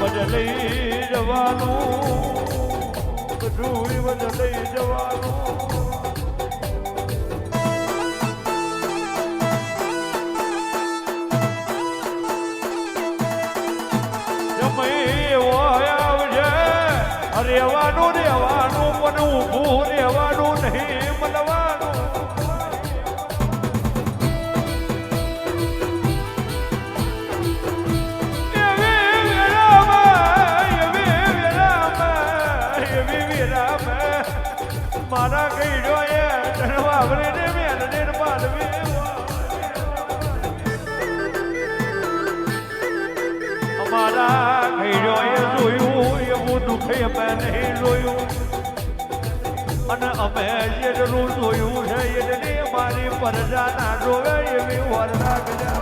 બદલઈ જવાનું બધું બદલઈ જવાનું. દુઃખ અમે નહીં જોયું. અને અમે જેટલું જોયું છે એટલી મારી પરજા જોવે એવી વરના ગયા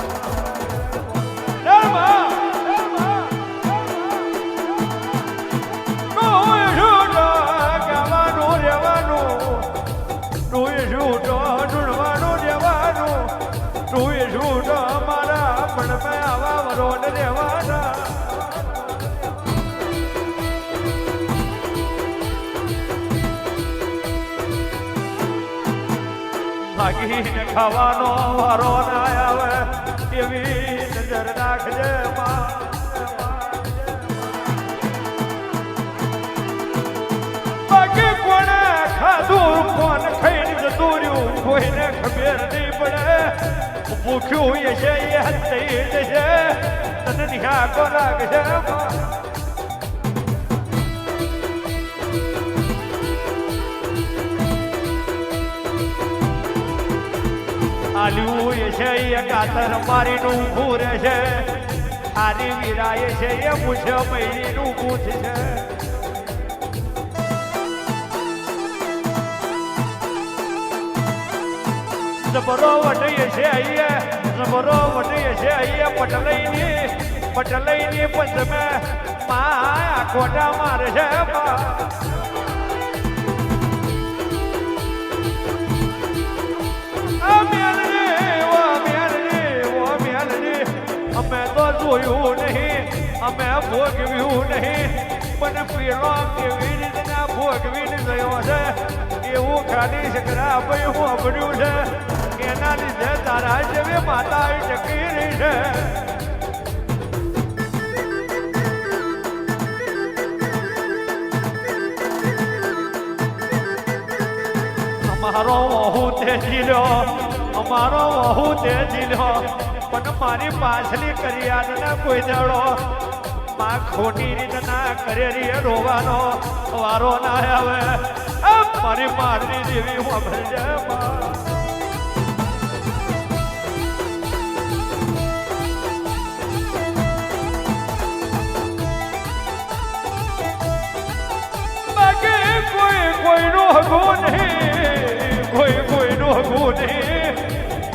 પણ આવા વરોડ રહેવાના. ભાગીને ખાવાનો વારો ના આવે, એવી નજર રાખજે બાકી કોને ખાધું, કોણ ખાઈને જતું કોઈને ખબર નહીં પડે. ભૂખ્યું એ છે, એ હત્તી જશે, તને નિહાકો રાખજે આલ્યું છે એ કાતર મારીનું ભૂર છે. આરી વીરાય છે, એ પૂછ પૈડીનું પૂછ છે. જબરો વટઈએ છે અહીંયા જબરો વટઈએ છે અહીંયા પટલઈની. પટલઈની પંચમે મા ખોટા મારે છે અમે ભોગવ્યું નહીં, પણ પેલો કેવી રીતના ભોગવીને ગયો છે, એવું ખાલી શકરા ભાઈ હું અભડ્યું છે. એના લીધે તારા જેવી માતા ટકી રહી છે. અમારો વહુ તે જીલો અમારો વહુ તે જીલો પણ મારી પાછલી કરિયાના કોઈ દાડો માં ખોટી રીત ના કરે રોવાનો, વારો ના આવે. મારી મારની દેવી ભરજે બાકી કોઈ, કોઈનો હગો નહીં, કોઈ, કોઈનો હગો નહીં,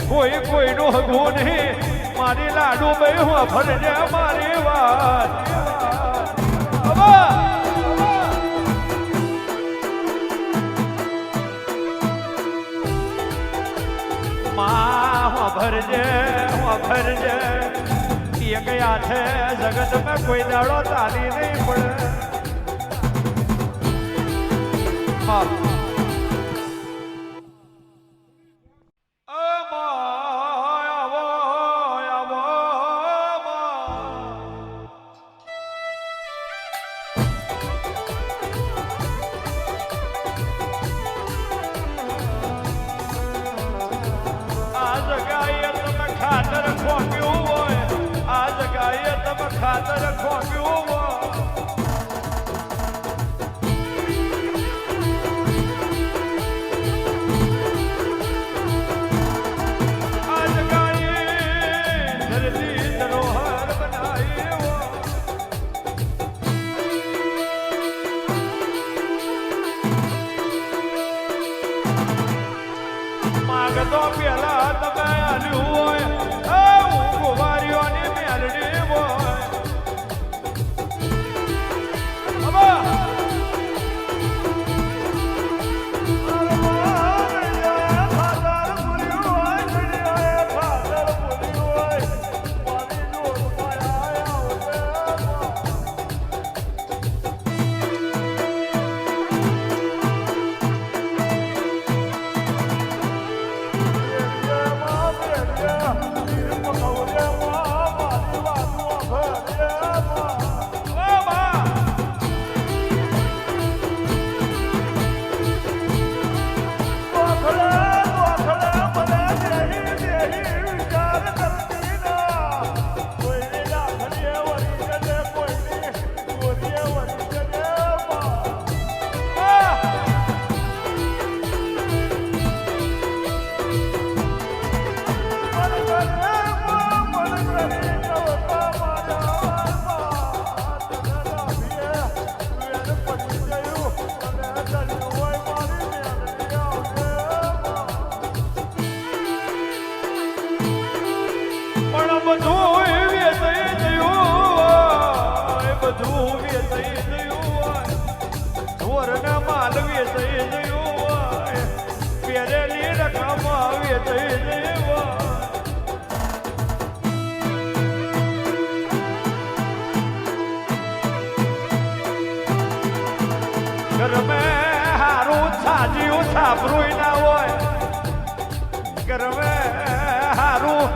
કોઈ, કોઈનો હગો નહીં. મારી લાડુ ભાઈ હું ફરજે મારી વાત. ભરજે હું ભરજે. એ ગયા છે જગતમાં કોઈ દાડો ચાલી નહીં પડે. માં ખાતર હો. માગતો પેલા તમે આલ્યું આવે થઈ જયું રકમ આવે થઈ જયું હારું સાજ્યું સાંભળું ના હોય ગરમે હારું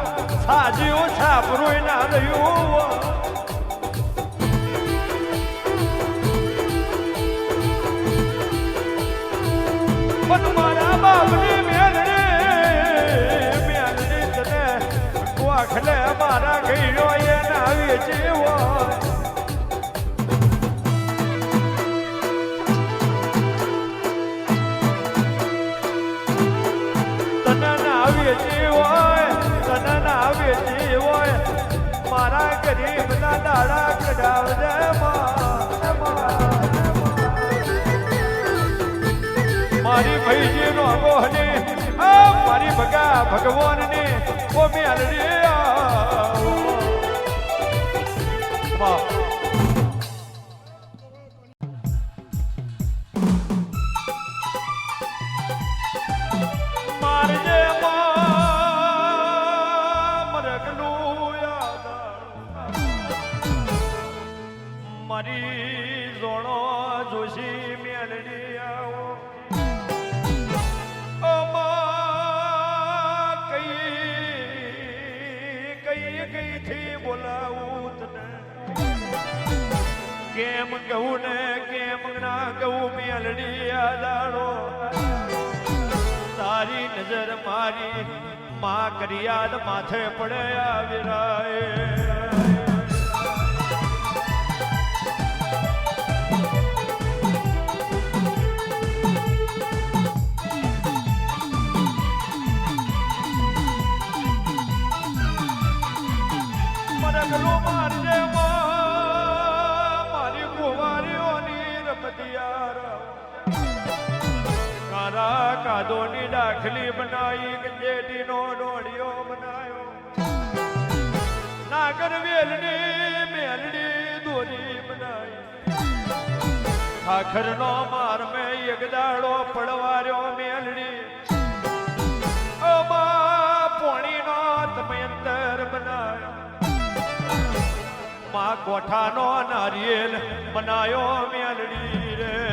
સાજ્યું સાંભળું ના રહ્યું હોય. ગોખલે મારા ગઈરો એના વેચી હોય તને ના મારા દાડા કઢાવજે મારી. ભાઈજી નો મોહની આ મારી ભગા ભગવાનની ઓ મેલડી આવો. વાહ. મારજે માં મારી જોણો જોશી મેળડી આવો કેમ કહું ને કેમ ના કહું મેલડી આદાડો તારી નજર મારી માં કરિયાદ માથે પડે આવિરાય મરગલો મારજે કાદોની દાખલી બનાવી નો ડોળિયો બનાયો. નાગર વેલની મેલડી, દોરી બનાવી ખાખરનો માર મેં એક દાડો પડવાર્યો મેલડી. અમા પોણીનો તમયંતર બનાયો. માં કોઠાનો નારિયેલ બનાયો મેલડી